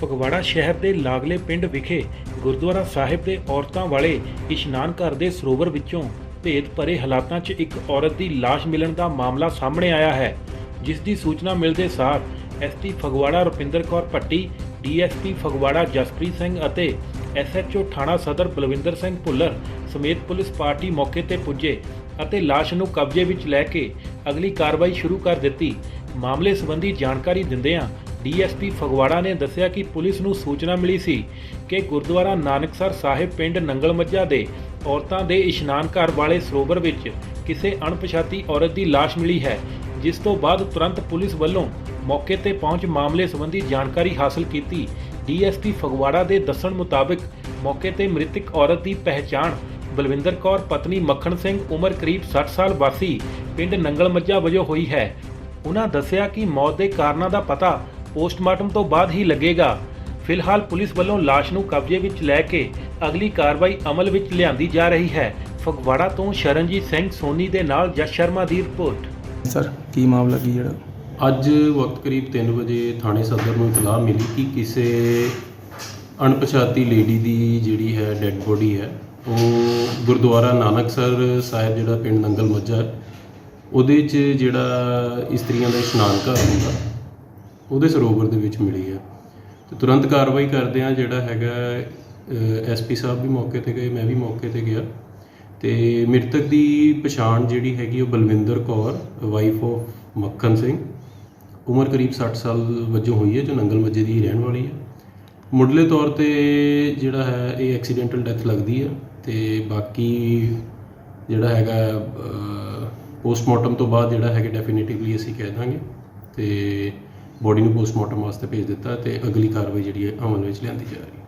ਫਗਵਾੜਾ ਸ਼ਹਿਰ ਦੇ ਲਾਗਲੇ ਪਿੰਡ ਵਿਖੇ ਗੁਰਦੁਆਰਾ ਸਾਹਿਬ ਦੇ ਔਰਤਾਂ ਵਾਲੇ ਇਸ਼ਨਾਨ ਘਰ ਦੇ ਸਰੋਵਰ ਵਿੱਚੋਂ ਭੇਦ ਭਰੇ ਹਾਲਾਤਾਂ 'ਚ ਇੱਕ ਔਰਤ ਦੀ ਲਾਸ਼ ਮਿਲਣ ਦਾ ਮਾਮਲਾ ਸਾਹਮਣੇ ਆਇਆ ਹੈ, ਜਿਸ ਦੀ ਸੂਚਨਾ ਮਿਲਦੇ ਸਾਰ ਐਸਟੀ ਫਗਵਾੜਾ, ਰੁਪਿੰਦਰ ਕੌਰ ਭੱਟੀ ਡੀਐਸਪੀ ਫਗਵਾੜਾ, ਜਸਪ੍ਰੀਤ ਸਿੰਘ ਅਤੇ ਐਸਐਚਓ ਥਾਣਾ ਸਦਰ ਬਲਵਿੰਦਰ ਸਿੰਘ ਭੁੱਲਰ ਸਮੇਤ ਪੁਲਿਸ ਪਾਰਟੀ ਮੌਕੇ ਤੇ ਪੁੱਜੇ ਅਤੇ ਲਾਸ਼ ਨੂੰ ਕਬਜ਼ੇ ਵਿੱਚ ਲੈ ਕੇ ਅਗਲੀ ਕਾਰਵਾਈ ਸ਼ੁਰੂ ਕਰ ਦਿੱਤੀ। ਮਾਮਲੇ ਸੰਬੰਧੀ ਜਾਣਕਾਰੀ ਦਿੰਦਿਆਂ ਡੀਐਸਪੀ ਫਗਵਾੜਾ ਨੇ ਦੱਸਿਆ ਕਿ ਪੁਲਿਸ ਨੂੰ ਸੂਚਨਾ ਮਿਲੀ ਸੀ ਕਿ ਗੁਰਦੁਆਰਾ ਨਾਨਕਸਰ ਸਾਹਿਬ ਪਿੰਡ ਨੰਗਲ ਮੱਝਾ ਦੇ ਔਰਤਾਂ ਦੇ ਇਸ਼ਨਾਨ ਘਰ ਵਾਲੇ ਸਰੋਵਰ ਵਿੱਚ ਕਿਸੇ ਅਣਪਛਾਤੀ ਔਰਤ ਦੀ ਲਾਸ਼ ਮਿਲੀ ਹੈ, ਜਿਸ ਤੋਂ ਬਾਅਦ ਤੁਰੰਤ ਪੁਲਿਸ ਵੱਲੋਂ ਮੌਕੇ ਤੇ ਪਹੁੰਚ ਮਾਮਲੇ ਸੰਬੰਧੀ ਜਾਣਕਾਰੀ ਹਾਸਲ ਕੀਤੀ। ਡੀਐਸਪੀ ਫਗਵਾੜਾ ਦੇ ਦੱਸਣ ਮੁਤਾਬਕ ਮੌਕੇ ਤੇ ਮ੍ਰਿਤਕ ਔਰਤ ਦੀ ਪਹਿਚਾਣ ਬਲਵਿੰਦਰ ਕੌਰ, ਪਤਨੀ ਮੱਖਣ ਸਿੰਘ, ਉਮਰ ਕਰੀਬ 60 ਸਾਲ ਵਾਸੀ ਪਿੰਡ ਨੰਗਲ ਮੱਝਾ ਵਜੋਂ ਹੋਈ ਹੈ। ਉਹਨਾਂ ਦੱਸਿਆ ਕਿ ਮੌਤ ਦੇ ਕਾਰਨਾਂ ਦਾ ਪਤਾ ਪੋਸਟਮਾਰਟਮ ਤੋਂ ਬਾਅਦ ਹੀ ਲੱਗੇਗਾ। ਫਿਲਹਾਲ ਪੁਲਿਸ ਵੱਲੋਂ ਲਾਸ਼ ਨੂੰ ਕਬਜ਼ੇ ਵਿੱਚ ਲੈ ਕੇ ਅਗਲੀ ਕਾਰਵਾਈ ਅਮਲ ਵਿੱਚ ਲਿਆਂਦੀ ਜਾ ਰਹੀ ਹੈ। ਫਗਵਾੜਾ ਤੋਂ ਸ਼ਰਨਜੀਤ ਸਿੰਘ ਸੋਨੀ ਦੇ ਨਾਲ ਜਸ ਸ਼ਰਮਾ ਦੀ ਰਿਪੋਰਟ। ਸਰ ਕੀ ਮਾਮਲਾ ਕੀ ਜਿਹੜਾ? ਅੱਜ ਵਕਤ ਕਰੀਬ 3 ਵਜੇ ਥਾਣੇ ਸਦਰ ਨੂੰ ਇਤਲਾਹ ਮਿਲੀ ਕਿ ਕਿਸੇ ਅਣਪਛਾਤੀ ਲੇਡੀ ਦੀ ਜਿਹੜੀ ਹੈ ਡੈੱਡ ਬੋਡੀ ਹੈ ਉਹ ਗੁਰਦੁਆਰਾ ਨਾਨਕਸਰ ਸਾਹਿਬ ਜਿਹੜਾ ਪਿੰਡ ਨੰਗਲ ਮੱਝਾ ਹੈ, ਉਹਦੇ 'ਚ ਜਿਹੜਾ ਇਸਤਰੀਆਂ ਦਾ ਇਸ਼ਨਾਨ ਘਰ ਹੁੰਦਾ ਉਹਦੇ ਸਰੋਵਰ ਦੇ ਵਿੱਚ ਮਿਲੀ ਹੈ ਤੇ ਤੁਰੰਤ ਕਾਰਵਾਈ ਕਰਦੇ ਆ ਜਿਹੜਾ ਹੈਗਾ ਐਸਪੀ ਸਾਹਿਬ ਵੀ ਮੌਕੇ ਤੇ ਗਏ, ਮੈਂ ਵੀ ਮੌਕੇ ਤੇ ਗਿਆ। ਤੇ ਮ੍ਰਿਤਕ ਦੀ ਪਛਾਣ ਜਿਹੜੀ ਹੈਗੀ ਉਹ ਬਲਵਿੰਦਰ ਕੌਰ ਵਾਈਫ ਆਫ ਮੱਖਣ ਸਿੰਘ। ਉਮਰ ਕਰੀਬ 60 ਸਾਲ ਵਜੋਂ ਹੋਈ ਹੈ, ਜੋ ਨੰਗਲ ਮੱਜੇ ਦੀ ਰਹਿਣ ਵਾਲੀ ਹੈ। ਮੁੱਢਲੇ ਤੌਰ ਤੇ ਜਿਹੜਾ ਹੈ, ਇਹ ਐਕਸੀਡੈਂਟਲ ਡੈਥ ਲੱਗਦੀ ਹੈ ਤੇ ਬਾਕੀ ਜਿਹੜਾ ਹੈਗਾ ਪੋਸਟਮਾਰਟਮ ਤੋਂ ਬਾਅਦ ਜਿਹੜਾ ਹੈਗਾ ਡੈਫੀਨੇਟਿਵਲੀ ਅਸੀਂ ਕਹਿ ਦਾਂਗੇ। ਤੇ ਬੋਡੀ ਨੂੰ ਪੋਸਟਮਾਰਟਮ ਵਾਸਤੇ ਭੇਜ ਦਿੱਤਾ ਤੇ ਅਗਲੀ ਕਾਰਵਾਈ ਜਿਹੜੀ ਹੈ ਅਮਲ ਵਿੱਚ ਲਿਆਂਦੀ ਜਾ ਰਹੀ ਹੈ।